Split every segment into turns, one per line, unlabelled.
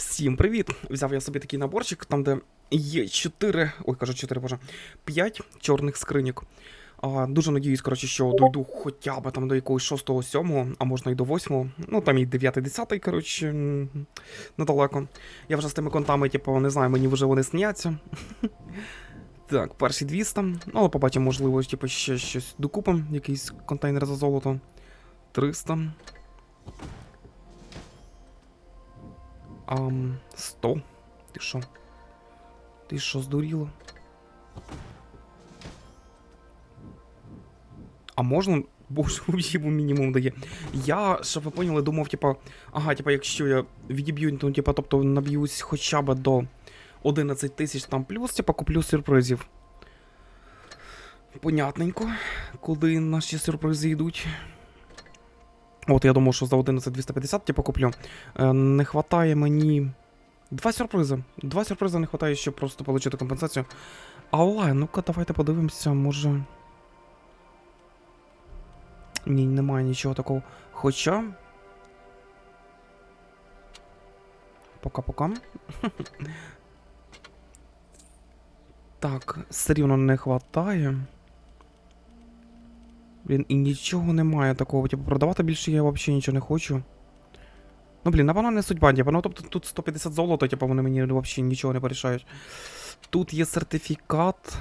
Всім привіт! Взяв я собі такий наборчик, там де є 4, ой, кажу 4, боже, 5 чорних скриньок. А, дуже надіюсь, коротше, що дойду хоча б там до якогось 6-7, а можна і до 8, ну там і 9-10, коротше, недалеко. Я вже з тими контами, типу, не знаю, мені вже вони сняться. Так, перші 200. Ну, але побачимо, можливо, типу, ще щось докупимо, якийсь контейнер за золото. 300. Ам, 100. Ти що? Ти що, здуріло? А можна. Боже, йому мінімум дає. Я, щоб ви поняли, думав, типа, ага, типа, якщо я відіб'ю, ну, типа, тобто наб'юсь хоча б до 11 тисяч там плюс, типа, куплю сюрпризів. Понятненько, куди наші сюрпризи йдуть. От я думав, що за 11 250, типу, куплю. Е, не хватає мені. Два сюрпризи. Два сюрпризи не хватає, щоб просто отримати компенсацію. Але, ну-ка, давайте подивимося, може. Ні, немає нічого такого. Хоча. Пока-пока. Так, все рівно не хватає. Блін, і нічого немає такого. Типу, продавати більше я взагалі нічого не хочу. Ну, блін, напевно, не судьба, типу, ну тобто тут 150 золота, типу, вони мені взагалі нічого не порішають. Тут є сертифікат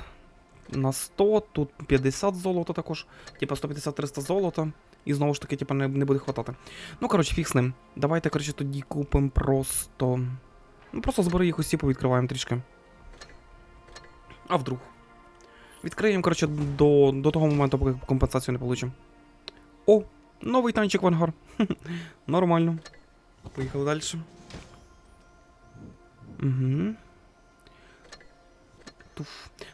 на 100, тут 50 золота також. Типа 150-300 золота. І знову ж таки, типу, не, не буде хватати. Ну, коротше, фіг з ним. Давайте, коротше, тоді купимо просто. Ну, просто збери їх усі, повідкриваємо трішки. А вдруг. Відкриємо, коротше, до, до того моменту, поки компенсацію не получимо. О, новий танчик в ангар. Нормально. Поїхали далі. Угу. Туф.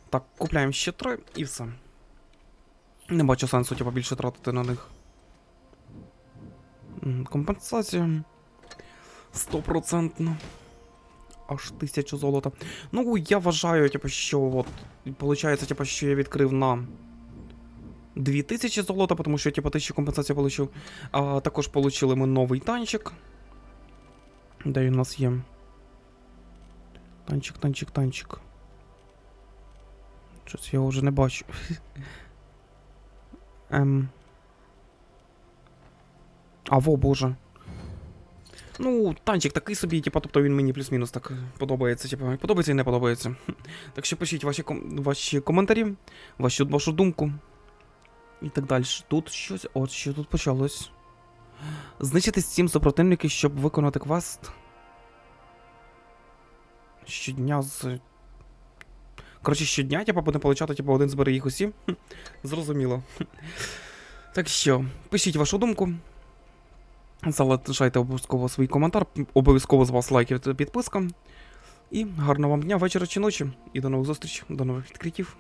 Так, купляємо ще три і все. Не бачу сенсу, типа, більше тратити на них. Компенсація. Стопроцентно. Аж тисячу золота. Ну, я вважаю, типу, що от. Получається, типу, що я відкрив на 2000 золота, тому що, типу, 1000 компенсації получив. А також получили ми новий танчик. Де він у нас є? Танчик, танчик, танчик. Щось я вже не бачу. Ем. А, во, боже. Ну, танчик такий собі, типу, тобто він мені плюс-мінус так подобається. Типу, подобається і не подобається. Так що пишіть ваші, ком... ваші коментарі, вашу, вашу думку. І так далі. Тут щось. От що тут почалось. Знищити 7 супротивників, щоб виконати квест. Щодня з. Коротше, щодня, типу, буде получати, типу, один збери їх усі. Зрозуміло. Так що, пишіть вашу думку. Залишайте обов'язково свій коментар, обов'язково з вас лайків та підписка. І гарного вам дня, вечора чи ночі. І до нових зустріч, до нових відкриттів.